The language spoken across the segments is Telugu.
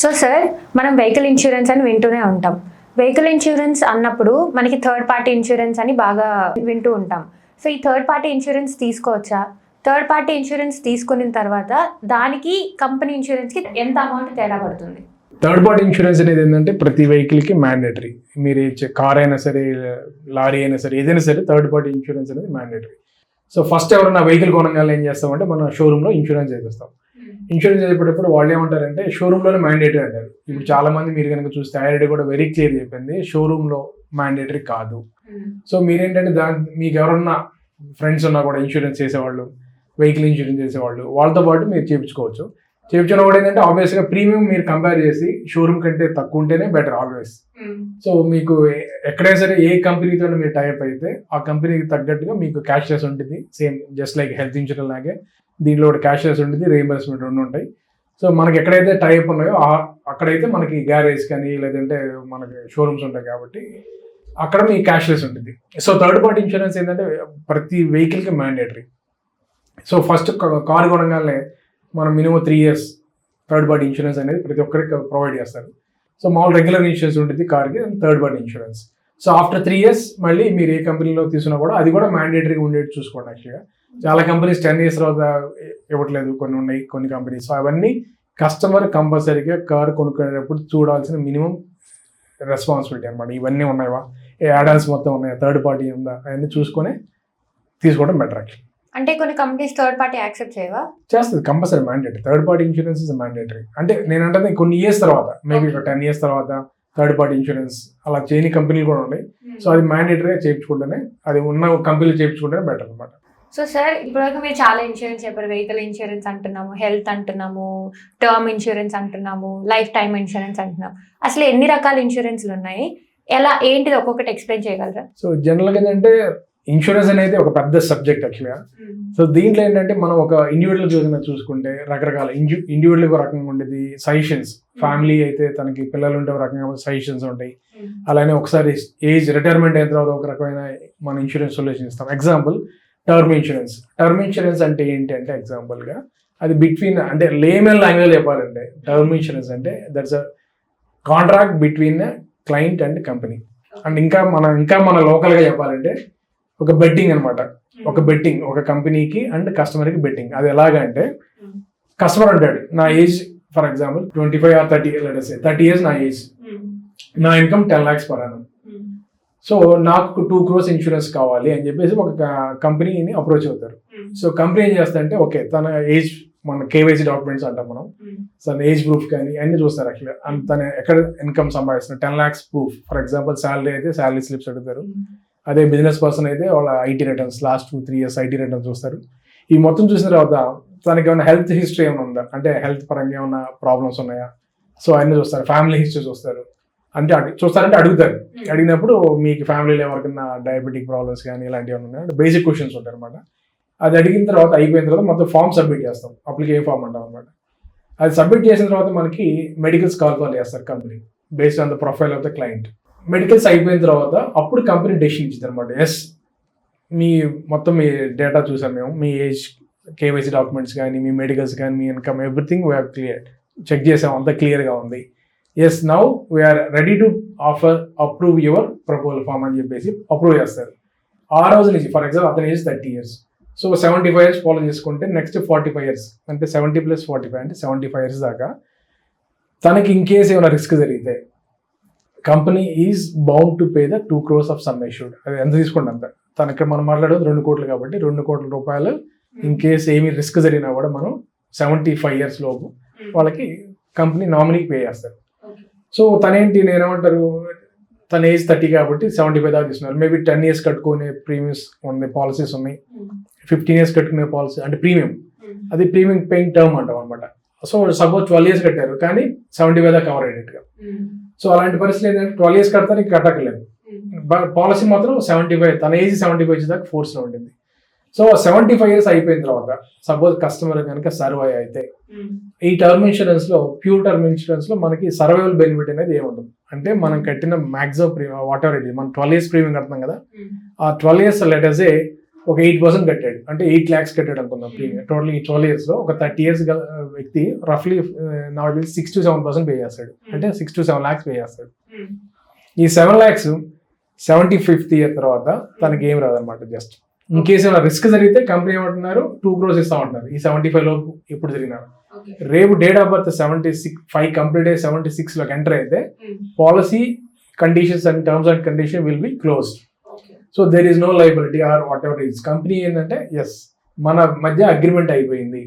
సో సార్ మనం వెహికల్ ఇన్సూరెన్స్ అని వింటూనే ఉంటాం. వెహికల్ ఇన్సూరెన్స్ అన్నప్పుడు మనకి థర్డ్ పార్టీ ఇన్సూరెన్స్ అని బాగా వింటూ ఉంటాం. సో ఈ థర్డ్ పార్టీ ఇన్సూరెన్స్ తీసుకోవచ్చా? థర్డ్ పార్టీ ఇన్సూరెన్స్ తీసుకున్న తర్వాత దానికి కంపెనీ ఇన్సూరెన్స్కి ఎంత అమౌంట్ తేడా పడుతుంది? థర్డ్ పార్టీ ఇన్సూరెన్స్ అనేది ఏంటంటే ప్రతి వెహికల్కి మ్యాండేటరీ మీరు కార్ అయినా సరే లారీ అయినా సరే ఏదైనా సరే థర్డ్ పార్టీ ఇన్సూరెన్స్ అనేది మ్యాండేటరీ సో ఫస్ట్ ఎవరైనా వెహికల్ కొనగానే ఏం చేస్తామంటే మన షోరూంలో ఇన్సూరెన్స్ చేపిస్తాం. ఇన్సూరెన్స్ చేసేటప్పుడు వాళ్ళు ఏమంటారంటే షోరూంలోనే మ్యాండేటరీ అంటారు. ఇప్పుడు చాలా మంది మీరు కనుక చూస్తే ఐఆర్డీ కూడా వెరీ క్లియర్ చెప్పింది షోరూంలో మ్యాండేటరీ కాదు. సో మీరేంటంటే దాని మీకు ఎవరన్నా ఫ్రెండ్స్ ఉన్నా కూడా ఇన్సూరెన్స్ చేసేవాళ్ళు వెహికల్ ఇన్సూరెన్స్ చేసేవాళ్ళు వాళ్ళతో పాటు మీరు చేయించుకోవచ్చు చేయించిన కూడా ఏంటంటే ఆబ్వియస్గా ప్రీమియం మీరు కంపేర్ చేసి షోరూమ్ కంటే తక్కువ ఉంటేనే బెటర్ ఆల్వేస్ సో మీకు ఎక్కడైనా సరే ఏ కంపెనీతో మీరు టైప్ అయితే ఆ కంపెనీకి తగ్గట్టుగా మీకు క్యాష్లెస్ ఉంటుంది same just like health insurance లాగే. దీంట్లో కూడా ఉంటుంది రీఎంబర్స్మెంట్ రెండు ఉంటాయి. సో మనకి ఎక్కడైతే టైప్ ఉన్నాయో అక్కడైతే మనకి గ్యారేజ్ కానీ లేదంటే మనకి షోరూమ్స్ ఉంటాయి కాబట్టి అక్కడ మీ క్యాష్లెస్ ఉంటుంది. సో థర్డ్ పార్టీ ఇన్సూరెన్స్ ఏంటంటే ప్రతి వెహికల్కి మ్యాండేటరీ సో ఫస్ట్ కార్ కొనగానే మనం minimum three years third party insurance అనేది ప్రతి ఒక్కరికి ప్రొవైడ్ చేస్తారు. సో మామూలు రెగ్యులర్ ఇన్సూరెన్స్ ఉంటుంది కార్కి third party insurance so after three years మళ్ళీ మీరు ఏ కంపెనీలో తీసుకున్నా కూడా అది కూడా మ్యాండేటరీగా ఉండేది చూసుకోండి యాక్చువల్గా చాలా కంపెనీస్ టెన్ ఇయర్స్ తర్వాత ఇవ్వట్లేదు. కొన్ని ఉన్నాయి కొన్ని కంపెనీస్. సో అవన్నీ కస్టమర్ కంపల్సరీగా కార్ కొనుక్కునేటప్పుడు చూడాల్సిన మినిమం రెస్పాన్సిబిలిటీ అనమాట ఇవన్నీ ఉన్నాయా ఏ యాడాన్స్ మొత్తం ఉన్నాయా థర్డ్ పార్టీ ఉందా? అవన్నీ చూసుకొని తీసుకోవడం బెటర్ యాక్చువల్లీ అంటే కొన్ని కంపెనీస్ థర్డ్ పార్టీ యాక్సెప్ట్ చేయవా? చేస్తుంది compulsory mandatory third party insurance is mandatory అంటే నేను అంటే కొన్ని ఇయర్స్ తర్వాత మేబీ ఒక టెన్ ఇయర్స్ తర్వాత థర్డ్ పార్టీ ఇన్సూరెన్స్ అలా చేయని కంపెనీలు కూడా ఉన్నాయి. సో అది మ్యాండేటరీగా చేయించుకుంటేనే అది ఉన్న కంపెనీలు చేయించుకుంటేనే బెటర్ అనమాట సో సార్ ఇప్పటివరకు మీరు చాలా ఇన్సూరెన్స్ చెప్పారు. వెహికల్ ఇన్సూరెన్స్ అంటున్నాము హెల్త్ అంటున్నాము టర్మ్ ఇన్సూరెన్స్ అంటున్నాము లైఫ్ టైమ్ ఇన్సూరెన్స్ అంటున్నాము. అసలు ఎన్ని రకాల ఇన్సూరెన్స్లు ఉన్నాయి? ఎలా ఏంటిది ఒక్కొక్కటి ఎక్స్ప్లెయిన్ చేయగలరా? సో జనరల్గా ఏంటంటే ఇన్సూరెన్స్ అనేది ఒక పెద్ద సబ్జెక్ట్ యాక్చువల్గా సో దీంట్లో ఏంటంటే మనం ఒక ఇండివిజువల్ చూసిన చూసుకుంటే రకరకాల ఇండి ఇండివిజువల్ ఒక రకంగా ఉండేది సజెషన్స్ ఫ్యామిలీ అయితే తనకి పిల్లలు ఉంటే ఒక రకంగా సజెషన్స్ ఉంటాయి. అలానే ఒకసారి ఏజ్ రిటైర్మెంట్ అయిన తర్వాత ఒక రకమైన మన ఇన్సూరెన్స్ సొల్యూషన్ ఇస్తాం. Example term insurance term insurance అంటే ఏంటి అంటే ఎగ్జాంపుల్గా అది బిట్వీన్ అంటే లేమెన్ లాంగ్వేజ్ చెప్పాలంటే టర్మ్ ఇన్సూరెన్స్ అంటే that's a contract between client and company and ఇంకా మన ఇంకా మన లోకల్గా చెప్పాలంటే ఒక బెట్టింగ్ అన్నమాట. ఒక బెట్టింగ్ ఒక కంపెనీకి అండ్ కస్టమర్కి బెట్టింగ్ అది ఎలాగంటే కస్టమర్ అంటాడు నా age for example twenty five or thirty thirty years నా ఏజ్ నా income ten lakhs per annum. So నాకు టూ క్రోర్స్ ఇన్సూరెన్స్ కావాలి అని చెప్పేసి ఒక కంపెనీని అప్రోచ్ అవుతారు. సో కంపెనీ ఏం చేస్తారంటే ఓకే తన ఏజ్ మన కేవైసీ డాక్యుమెంట్స్ అంటాం మనం. తన ఏజ్ ప్రూఫ్ కానీ అన్ని చూస్తారు యాక్చువల్గా. అండ్ తన ఎక్కడ ఇన్కమ్ సంపాదిస్తున్నారు ten lakhs proof. For example salary అయితే శాలరీ స్లిప్స్ అడుగుతారు అదే బిజినెస్ పర్సన్ అయితే వాళ్ళ IT returns last two three years IT returns చూస్తారు. ఈ మొత్తం చూసిన తర్వాత తనకి ఏమైనా హెల్త్ హిస్టరీ ఏమైనా ఉందా? అంటే హెల్త్ పరంగా ఏమైనా ప్రాబ్లమ్స్ ఉన్నాయా? సో అన్ని చూస్తారు. ఫ్యామిలీ హిస్టరీ చూస్తారు. అంటే చూస్తారంటే అడుగుతారు. అడిగినప్పుడు మీకు ఫ్యామిలీలో ఎవరికైనా డయాబెటిక్ ప్రాబ్లమ్స్ కానీ ఇలాంటివి ఏమైనా ఉన్నాయా? బేసిక్ క్వశ్చన్స్ ఉంటాయి అనమాట అది అడిగిన తర్వాత అయిపోయిన తర్వాత మొత్తం ఫామ్ సబ్మిట్ చేస్తాం. అప్లికేషన్ ఫామ్ అంటాం అనమాట అది సబ్మిట్ చేసిన తర్వాత మనకి మెడికల్స్ కాల్ కాల్ చేస్తారు company based on the profile of the client medicals అయిపోయిన తర్వాత అప్పుడు కంపెనీ డెసిషన్ ఇచ్చింది అనమాట ఎస్ మీ మొత్తం మీ డేటా చూసాం మేము. మీ ఏజ్ కేవైసీ డాక్యుమెంట్స్ కానీ మీ మెడికల్స్ కానీ మీ income everything we're clear check చేసాం. అంతా క్లియర్గా ఉంది. Yes now we're ready to offer approve your proposal form అని చెప్పేసి అప్రూవ్ చేస్తారు. ఆ రోజు నుంచి ఫర్ ఎగ్జాంపుల్ అతని age thirty years so seventy five years follow చేసుకుంటే నెక్స్ట్ ఫార్టీ ఫైవ్ ఇయర్స్ అంటే సెవెంటీ ప్లస్ ఫార్టీ ఫైవ్ అంటే సెవెంటీ ఫైవ్ ఇయర్స్ దాకా తనకి ఇన్ కేస్ ఏమైనా రిస్క్ జరిగితే company is bound to pay the two crores of sum issued అది ఎంత తీసుకోండి అంత? తన ఇక్కడ మనం మాట్లాడేది రెండు కోట్లు కాబట్టి రెండు కోట్ల రూపాయలు ఇన్ కేస్ ఏమి రిస్క్ జరిగినా కూడా మనం సెవెంటీ ఫైవ్ ఇయర్స్ లోపు వాళ్ళకి కంపెనీ నామినీకి పే చేస్తారు. సో తనేంటి నేనేమంటారు తన ఏజ్ థర్టీ కాబట్టి సెవెంటీ ఫైవ్ దాకా తీసుకున్నారు. మేబీ టెన్ ఇయర్స్ కట్టుకునే ప్రీమియమ్స్ ఉన్నాయి పాలసీస్ ఉన్నాయి. ఫిఫ్టీన్ ఇయర్స్ కట్టుకునే పాలసీ అంటే ప్రీమియం. అది ప్రీమియం పేయింగ్ టర్మ్ అంటాం అనమాట సో సపోజ్ ట్వెల్వ్ ఇయర్స్ కట్టారు కానీ సెవెంటీ ఫైవ్ దాకా కవర్ అయ్యేట్టుగా సో అలాంటి పరిస్థితి ఏంటంటే ట్వెల్వ్ ఇయర్స్ కడతాను ఇంకా కట్టకలేదు పాలసీ మాత్రం సెవెంటీ ఫైవ్ తన ఏజ్ సెవెంటీ ఫైవ్ దాకా ఫోర్స్లో ఉండింది. సో సెవెంటీ ఫైవ్ ఇయర్స్ అయిపోయిన తర్వాత సపోజ్ కస్టమర్ కనుక సర్వై అయితే ఈ టర్మ్ ఇన్సూరెన్స్లో ప్యూర్ టర్మ్ ఇన్సూరెన్స్లో మనకి సర్వైవల్ బెనిఫిట్ అనేది ఏముంటుంది? అంటే మనం కట్టిన maximum premium whatever it మన ట్వెల్వ్ ఇయర్స్ ప్రీమియం కడుతున్నాం కదా? ఆ ట్వెల్వ్ ఇయర్స్ లెటర్స్ ఏ ఒక ఎయిట్ పర్సెంట్ కట్టాడు. అంటే ఎయిట్ ల్యాక్స్ కట్టాడు అనుకుందాం ప్రీమియం టోటల్ ఈ ట్వెల్వ్ ఇయర్స్లో ఒక థర్టీ ఇయర్స్ గల వ్యక్తి రఫ్లీ నాకు six to seven percent pay చేస్తాడు. అంటే six to seven lakhs pay చేస్తాడు. ఈ seven lakhs seventy fifth year తర్వాత తనకి ఏం రాదనమాట జస్ట్ ఇన్ కేసు ఏమైనా రిస్క్ జరిగితే కంపెనీ ఏమంటున్నారు? టూ క్రోస్ ఇస్తామంటున్నారు ఈ సెవెంటీ ఫైవ్ లోపు ఎప్పుడు జరిగినా. రేపు date of birth seventy six five complete అయ్యి సెవెంటీ సిక్స్లోకి ఎంటర్ అయితే policy conditions and terms and condition will be closed so there is no liability or whatever is company ఏంటంటే ఎస్ మన మధ్య అగ్రిమెంట్ అయిపోయింది.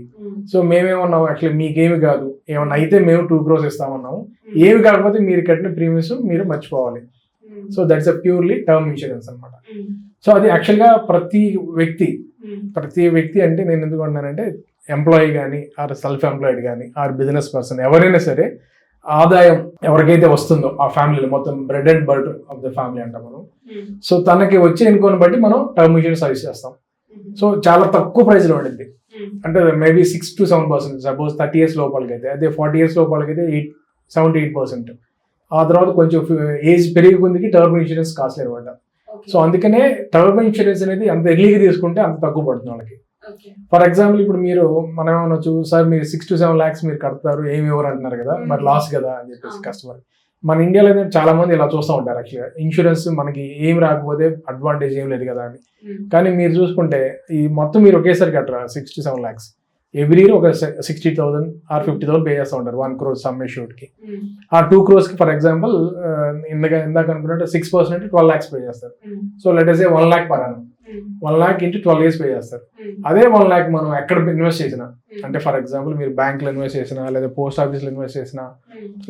సో మేమేమన్నాము యాక్చువల్లీ మీకేమి కాదు. ఏమన్నా అయితే మేము టూ క్రోస్ ఇస్తామన్నాము ఏమి కాకపోతే మీరు కట్టిన ప్రీమియమ్స్ మీరు మర్చిపోవాలి. So that's uh purely term insurance అన్నమాట. సో అది యాక్చువల్గా ప్రతి వ్యక్తి ప్రతి వ్యక్తి అంటే నేను ఎందుకు అన్నానంటే ఎంప్లాయీ కానీ ఆర్ సెల్ఫ్ ఎంప్లాయిడ్ కానీ ఆర్ బిజినెస్ పర్సన్ ఎవరైనా సరే ఆదాయం ఎవరికైతే వస్తుందో ఆ ఫ్యామిలీలో మొత్తం bread and butter of the family అంటాం మనం. సో తనకి వచ్చే ఇన్కోని బట్టి మనం టర్మ్ ఇన్సూరెన్స్ సజెస్ట్ చేస్తాం. సో చాలా తక్కువ ప్రైస్లో ఉండింది అంటే maybe six to seven percent suppose thirty years లోపలికి అయితే అదే ఫార్టీ ఇయర్స్ లోపలికి అయితే ఎయిట్ సెవెంటీ ఎయిట్ పర్సెంట్. ఆ తర్వాత కొంచెం ఏజ్ పెరిగే కొద్దికి టర్మ్ ఇన్సూరెన్స్ కాస్ట్లీ అనమాట సో అందుకనే టర్మ్ ఇన్సూరెన్స్ అనేది అంత ఎర్లీగా తీసుకుంటే అంత తక్కువ పడుతుంది వాళ్ళకి. ఫర్ ఎగ్జాంపుల్ ఇప్పుడు మీరు మనం ఏమనొచ్చు సార్ మీరు సిక్స్ టు సెవెన్ ల్యాక్స్ మీరు కడతారు ఏమి ఇవ్వరు అంటున్నారు కదా మరి లాస్ కదా అని చెప్పేసి. కస్టమర్ మన ఇండియాలో అయితే చాలా మంది ఇలా చూస్తూ ఉంటారు యాక్చువల్గా ఇన్సూరెన్స్ మనకి ఏం రాకపోతే అడ్వాంటేజ్ ఏం లేదు కదా అని. కానీ మీరు చూసుకుంటే ఈ మొత్తం మీరు ఒకేసారి కట్టరా six to seven lakhs every year ఒక sixty thousand or fifty thousand pay చేస్తూ ఉంటారు వన్ క్రోర్ సమ్కి. ఆ టూ క్రోర్స్కి ఫర్ ఎగ్జాంపుల్ ఇందాక ఇందాక అనుకున్నట్టు సిక్స్ పర్సెంట్ అంటే ట్వెల్వ్ ల్యాక్స్ పే చేస్తారు so let a one lakh per annum one lakh into twelve years pay చేస్తారు. అదే వన్ ల్యాక్ మనం ఎక్కడ ఇన్వెస్ట్ చేసినా. అంటే ఫర్ ఎగ్జాంపుల్ మీరు బ్యాంక్లో ఇన్వెస్ట్ చేసినా లేదా పోస్ట్ ఆఫీస్లో ఇన్వెస్ట్ చేసినా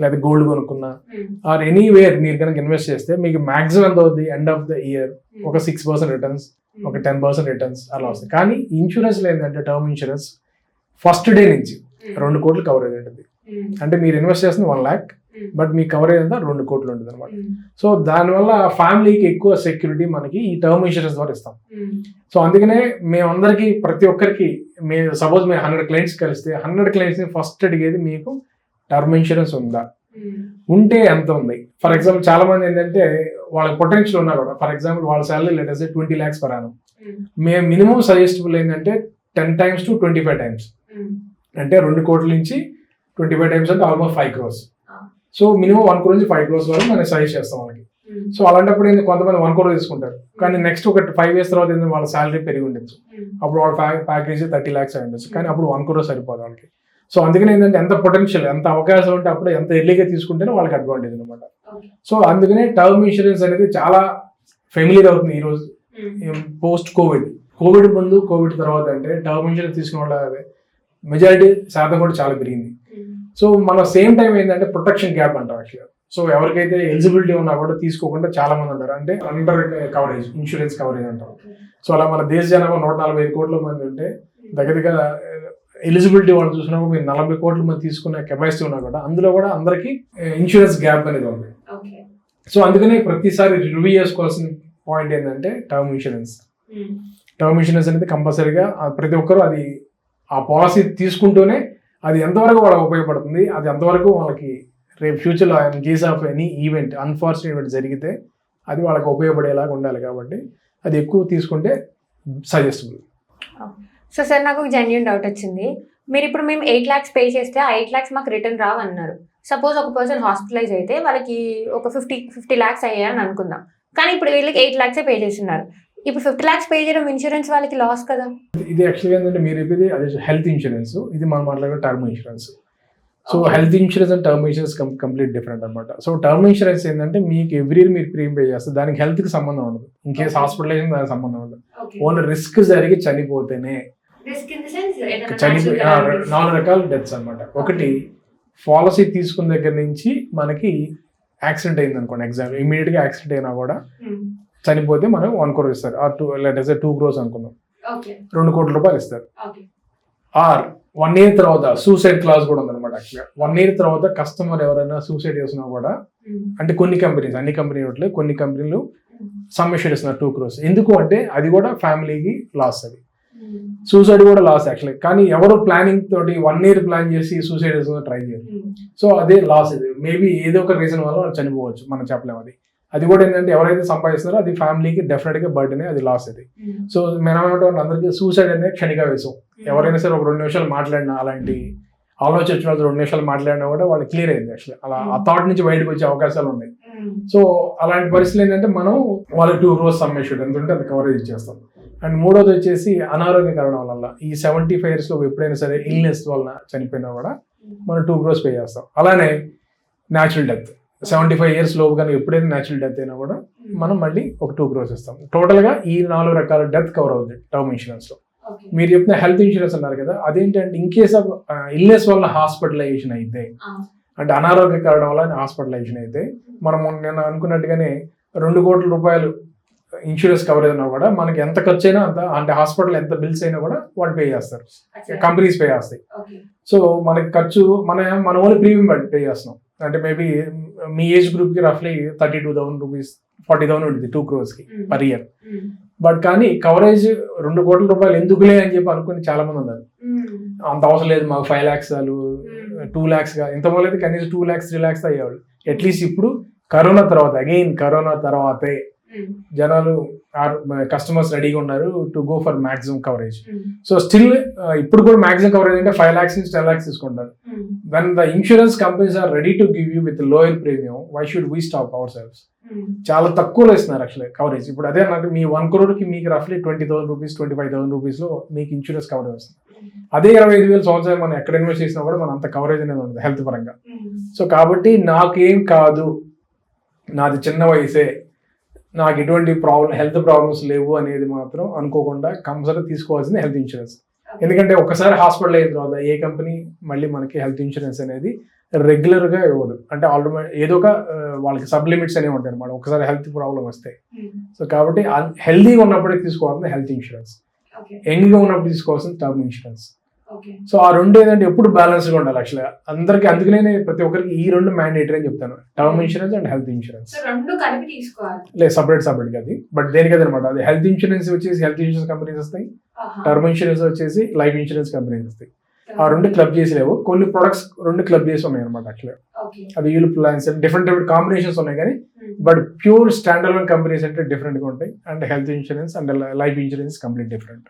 లేదా గోల్డ్ కొనుక్కున్నా ఆర్ ఎనీవేర్ మీరు కనుక ఇన్వెస్ట్ చేస్తే మీకు మాక్సిమం ఎంత అవుతుంది ఎండ్ ఆఫ్ ద ఇయర్ ఒక సిక్స్ పర్సెంట్ రిటర్న్స్ ఒక టెన్ పర్సెంట్ రిటర్న్స్ అలా వస్తాయి. కానీ ఇన్సూరెన్స్ ఏంటంటే టర్మ్ ఇన్సూరెన్స్ ఫస్ట్ డే నుంచి రెండు కోట్లు కవరేజ్ ఉంటుంది. అంటే మీరు ఇన్వెస్ట్ చేస్తుంది వన్ ల్యాక్ బట్ మీ కవరేజ్ అంతా రెండు కోట్లు ఉంటుంది అనమాట సో దానివల్ల ఫ్యామిలీకి ఎక్కువ సెక్యూరిటీ మనకి ఈ టర్మ్ ఇన్సూరెన్స్ ద్వారా ఇస్తాం. సో అందుకనే మేమందరికి ప్రతి ఒక్కరికి మేము సపోజ్ మేము హండ్రెడ్ క్లయింట్స్ కలిస్తే హండ్రెడ్ క్లయింట్స్ని ఫస్ట్ అడిగేది మీకు టర్మ్ ఇన్సూరెన్స్ ఉందా? ఉంటే ఎంత ఉంది? ఫర్ ఎగ్జాంపుల్ చాలా మంది ఏంటంటే వాళ్ళకి పొటెన్షియల్ ఉన్నా కూడా ఫర్ ఎగ్జాంపుల్ వాళ్ళ salary letters twenty lakhs per annum మేము. మినిమం సజెస్టబుల్ ఏంటంటే ten times to twenty five times అంటే రెండు కోట్ల నుంచి ట్వంటీ ఫైవ్ టైమ్స్ అంటే almost five crores. So minimum one crore నుంచి ఫైవ్ క్రోర్స్ వరకు మనం సజెస్ట్ చేస్తాం వాళ్ళకి. సో అలాంటప్పుడు ఏంది కొంతమంది వన్ క్రోర్ తీసుకుంటారు. కానీ నెక్స్ట్ ఒక ఫైవ్ ఇయర్స్ తర్వాత ఏంటంటే వాళ్ళ శాలరీ పెరిగి ఉండొచ్చు. అప్పుడు వాళ్ళ ప్యాకేజ్ థర్టీ ల్యాక్స్ అయి ఉండొచ్చు. కానీ అప్పుడు వన్ క్రోర్ సరిపోదు వాళ్ళకి. సో అందుకని ఏంటంటే ఎంత పొటెన్షియల్ ఎంత అవకాశం ఉంటే అప్పుడు ఎంత ఎర్లీగా తీసుకుంటేనే వాళ్ళకి అడ్వాంటేజ్ అనమాట సో అందుకనే టర్మ్ ఇన్సూరెన్స్ అనేది చాలా ఫెమిలియర్ అవుతుంది ఈ రోజు పోస్ట్ కోవిడ్ కోవిడ్ ముందు కోవిడ్ తర్వాత అంటే టర్మ్ ఇన్సూరెన్స్ తీసుకున్న వాళ్ళ. మెజారిటీ శాతం కూడా చాలా పెరిగింది. సో మన సేమ్ టైం ఏంటంటే ప్రొటెక్షన్ గ్యాప్ అంటాం యాక్చువల్గా. సో ఎవరికైతే ఎలిజిబిలిటీ ఉన్నా కూడా తీసుకోకుండా చాలా మంది ఉంటారు. అంటే అండర్ కవరేజ్ ఇన్సూరెన్స్ కవరేజ్ అంటాం. సో అలా మన దేశ జనాభా నూట నలభై ఐదు కోట్ల మంది ఉంటే దగ్గర దగ్గర ఎలిజిబిలిటీ వాళ్ళు చూసినప్పుడు మీరు నలభై కోట్ల మంది తీసుకునే కెపాసిటీ ఉన్నా కూడా అందులో కూడా అందరికీ ఇన్సూరెన్స్ గ్యాప్ అనేది ఉంది. సో అందుకనే ప్రతిసారి రివ్యూ చేసుకోవాల్సిన పాయింట్ ఏంటంటే టర్మ్ ఇన్సూరెన్స్ టర్మ్ ఇన్సూరెన్స్ అనేది కంపల్సరీగా ప్రతి ఒక్కరూ అది ఆ పాలసీ తీసుకుంటూనే అది ఎంతవరకు వాళ్ళకి ఉపయోగపడుతుంది అది ఎంతవరకు వాళ్ళకి రేపు ఫ్యూచర్లో in case of any event unfortunate event జరిగితే అది వాళ్ళకి ఉపయోగపడేలాగా ఉండాలి కాబట్టి అది ఎక్కువ తీసుకుంటే సజెస్టబుల్ సో సార్ నాకు జెన్యున్ డౌట్ వచ్చింది. మీరు ఇప్పుడు మేము ఎయిట్ ల్యాక్స్ పే చేస్తే ఆ ఎయిట్ ల్యాక్స్ మాకు రిటర్న్ రావు అన్నారు సపోజ్ ఒక పర్సన్ హాస్పిటలైజ్ అయితే వాళ్ళకి ఒక ఫిఫ్టీ ఫిఫ్టీ ల్యాక్స్ అయ్యాయని అనుకుందాం. కానీ ఇప్పుడు వీళ్ళకి ఎయిట్ ల్యాక్సే పే చేస్తున్నారు. ఇప్పుడు ఫిఫ్టీ ల్యాక్స్ పే చేయడం ఇన్సూరెన్స్ వాళ్ళకి లాస్ కదా. ఇది యాక్చువల్గా ఏంటంటే మీరు చెప్పేది అదే హెల్త్ ఇన్సూరెన్స్ ఇది మనం మాట్లాడే term insurance so. Health insurance and term insurance complete different అనమాట సో టర్మ్ ఇన్సూరెన్స్ ఏంటంటే మీకు ఎవ్రీ ఇయర్ మీరు ప్రీమియం పే చేస్తారు. దానికి health కి సంబంధం ఉండదు. In case. హాస్పిటలైజేషన్ దానికి సంబంధం ఉండదు. ఓన్లీ రిస్క్ జరిగి చనిపోతేనే. చనిపోయి నాలుగు రకాల డెత్స్ అన్నమాట. ఒకటి పాలసీ తీసుకున్న దగ్గర నుంచి మనకి యాక్సిడెంట్ అయింది అనుకోండి ఎగ్జామ్ ఇమీడియట్గా యాక్సిడెంట్ అయినా కూడా చనిపోతే మనం వన్ క్రోర్ ఇస్తారు. ఆ టూ లెటర్స్ టూ క్రోర్స్ అనుకుందాం. రెండు కోట్ల రూపాయలు ఇస్తారు. ఆర్ వన్ ఇయర్ తర్వాత సూసైడ్ క్లాస్ కూడా ఉందన్నమాట యాక్చువల్గా వన్ ఇయర్ తర్వాత కస్టమర్ ఎవరైనా సూసైడ్ చేసినా కూడా అంటే కొన్ని కంపెనీస్ అన్ని కంపెనీ కొన్ని కంపెనీలు సమ్మిషన్ ఇస్తున్నారు టూ క్రోర్స్ ఎందుకు అంటే అది కూడా ఫ్యామిలీకి లాస్ అది. సూసైడ్ కూడా లాస్ యాక్చువల్లీ కానీ ఎవరు ప్లానింగ్ తోటి వన్ ఇయర్ ప్లాన్ చేసి సూసైడ్ ట్రై చేయరు. సో అదే లాస్ ఇది. మేబీ ఏదో ఒక రీజన్ వల్ల చనిపోవచ్చు. మనం చెప్పలేము అది. అది కూడా ఏంటంటే ఎవరైతే సంపాదిస్తున్నారో అది ఫ్యామిలీకి డెఫినెట్గా బర్డెనే అది లాస్ అది సో మనం ఏమంటాం అందరికీ సూసైడ్ అనేది క్షణిక వేసం ఎవరైనా సరే ఒక రెండు నిమిషాలు మాట్లాడినా అలాంటి ఆలోచన వచ్చిన వాళ్ళు రెండు నిమిషాలు మాట్లాడినా కూడా వాళ్ళు క్లియర్ అయింది యాక్చువల్లీ అలా ఆ థాట్ నుంచి బయటకు వచ్చే అవకాశాలు ఉన్నాయి. సో అలాంటి పరిస్థితులు ఏంటంటే మనం వాళ్ళకి టూ క్రోర్స్ సమ్మేషన్ ఎంత ఉంటే అంత కవరేజ్ ఇచ్చేస్తాం. అండ్ మూడోది వచ్చేసి అనారోగ్య కారణం వల్ల ఈ సెవెంటీ ఫైవ్ ఇయర్స్లో ఎప్పుడైనా సరే ఇల్నెస్ వలన చనిపోయినా కూడా మనం టూ క్రోర్స్ పే చేస్తాం. అలానే natural death seventy five years లోపు కానీ ఎప్పుడైనా న్యాచురల్ డెత్ అయినా కూడా మనం మళ్ళీ ఒక టూ క్రోర్స్ ఇస్తాం. టోటల్గా ఈ నాలుగు రకాల డెత్ కవర్ అవుతుంది టర్మ్ ఇన్సూరెన్స్లో మీరు చెప్పిన హెల్త్ ఇన్సూరెన్స్ అన్నారు కదా అదేంటంటే ఇన్ కేస్ ఆఫ్ ఇల్నెస్ వల్ల హాస్పిటలైజేషన్ అయితే అంటే అనారోగ్య కారణం వల్ల హాస్పిటలైజేషన్ అయితే మనం నేను అనుకున్నట్టుగానే రెండు కోట్ల రూపాయలు ఇన్సూరెన్స్ కవర్ అయినా కూడా మనకి ఎంత ఖర్చు అయినా అంత అంటే హాస్పిటల్ ఎంత బిల్స్ అయినా కూడా వాళ్ళు పే చేస్తారు. కంపెనీస్ పే చేస్తాయి. సో మనకి ఖర్చు మన మన ఓన్లీ ప్రీమియం పే చేస్తున్నాం. అంటే మేబీ మీ ఏజ్ గ్రూప్కి రఫ్లీ thirty two thousand rupees forty thousand ఉంటుంది టూ క్రోర్స్కి పర్ ఇయర్. బట్ కానీ కవరేజ్ రెండు కోట్ల రూపాయలు ఎందుకులే అని చెప్పి అనుకుని చాలా మంది ఉన్నారు. అంత అవసరం లేదు మాకు ఫైవ్ ల్యాక్స్ చాలు టూ ల్యాక్స్ ఇంత మొదలైతే కనీసం టూ ల్యాక్స్ త్రీ ల్యాక్స్ అయ్యేవాళ్ళు. అట్లీస్ట్ ఇప్పుడు కరోనా తర్వాత అగైన్ కరోనా తర్వాతే జనాలు కస్టమర్స్ రెడీగా ఉన్నారు to go for maximum coverage so still ఇప్పుడు కూడా మాక్సిమం కవరేజ్ అంటే ఫైవ్ ల్యాక్స్ నుంచి టెన్ ల్యాక్స్ తీసుకుంటారు. When the insurance companies are ready to give you with lower premium why should we stop our sales చాలా తక్కువలో ఇస్తున్నారు యాక్చువల్లీ కవరేజ్ ఇప్పుడు అదే నాకు మీ వన్ క్రోర్కి మీకు రఫ్లీ twenty thousand rupees twenty five thousand రూపీస్లో మీకు ఇన్సూరెన్స్ కవరేజ్ వస్తుంది. అదే ఇరవై ఐదు వేల సంవత్సరాలు మనం ఎక్కడ ఇన్వెస్ట్ చేసినా కూడా మనం అంత కవరేజ్ అనేది ఉండదు హెల్త్ పరంగా. సో కాబట్టి నాకేం కాదు నాది చిన్న వయసే నాకు ఎటువంటి ప్రాబ్లం హెల్త్ ప్రాబ్లమ్స్ లేవు అనేది మాత్రం అనుకోకుండా కంపల్సరీ తీసుకోవాల్సింది హెల్త్ ఇన్సూరెన్స్ ఎందుకంటే ఒకసారి హాస్పిటల్ అయిన తర్వాత ఏ కంపెనీ మళ్ళీ మనకి హెల్త్ ఇన్సూరెన్స్ అనేది రెగ్యులర్గా ఇవ్వదు. అంటే ఆల్రెడీ ఏదో ఒక వాళ్ళకి సబ్ లిమిట్స్ అనేవి ఉంటాయి అనమాట ఒకసారి హెల్త్ ప్రాబ్లం వస్తే. సో కాబట్టి హెల్తీగా ఉన్నప్పుడే తీసుకోవాల్సింది హెల్త్ ఇన్సూరెన్స్ యంగ్గా ఉన్నప్పుడు తీసుకోవాల్సింది టర్మ్ ఇన్సూరెన్స్ సో ఆ రెండు ఏంటంటే ఎప్పుడు బ్యాలెన్స్గా ఉండాలి యాక్చువల్గా అందరికి అందుకనే ప్రతి ఒక్కరికి ఈ రెండు మ్యాండేటరీ అని చెప్తాను. Term insurance and health insurance రెండు కలిపి తీసుకోవాలి. లేదు సపరేట్ సపరేట్ అది బట్ దేనికి అనమాట? అది హెల్త్ ఇన్సూరెన్స్ వచ్చేసి హెల్త్ ఇన్సూరెన్స్ కంపెనీస్ వస్తాయి. టర్మ్ ఇన్సూరెన్స్ వచ్చేసి లైఫ్ ఇన్సూరెన్స్ కంపెనీస్ వస్తాయి. ఆ రెండు క్లబ్ చేసి లేవు కొన్ని ప్రొడక్ట్స్ రెండు క్లబ్ చేసి ఉన్నాయి అనమాట యాక్చువల్గా అది యూల్ ప్లాన్స్ డిఫరెంట్ డిఫరెంట్ కాంబినేషన్స్ ఉన్నాయి కానీ బట్ ప్యూర్ స్టాండర్డ్ కంపెనీస్ అంటే డిఫరెంట్గా ఉంటాయి. And health insurance and life insurance complete different